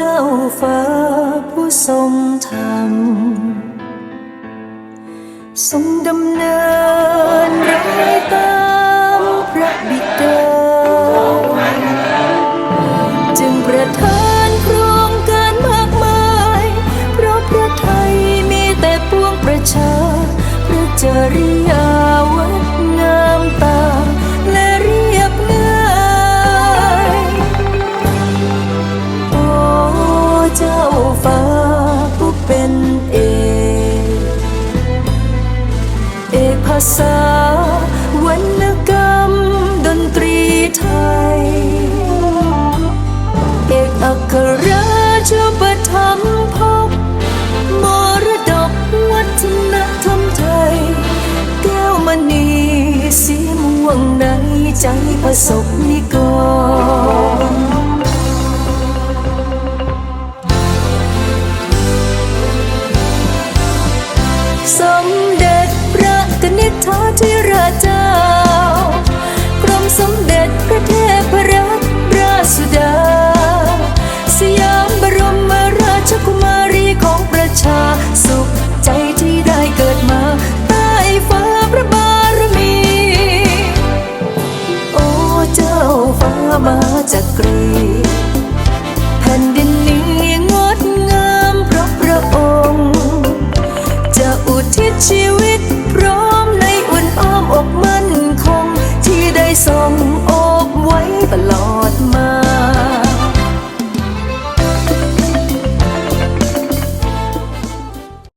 เจ้าฟ้าผู้ทรงธรรมทรงดำเนินรอยตามพระบิดาจึงประทานโครงการมากมาย เพราะพระไทยมีแต่ปวงประชา พระจริยา ษาวรรณกรรมดนตรีไทย เอกอัครราชประถมภพมรดกวัฒนธรรมไทย แก้วมณีสีม่วงในใจประสบนิกร ระกนิษฐาธิราชเจ้ากรมสมเด็จพระเทพรัตนราชสุดา สยามบรมราชกุมารีของประชาสุขใจที่ได้เกิดมาใต้ฟ้าพระบารมี โอ้เจ้าฟ้ามาจากกรี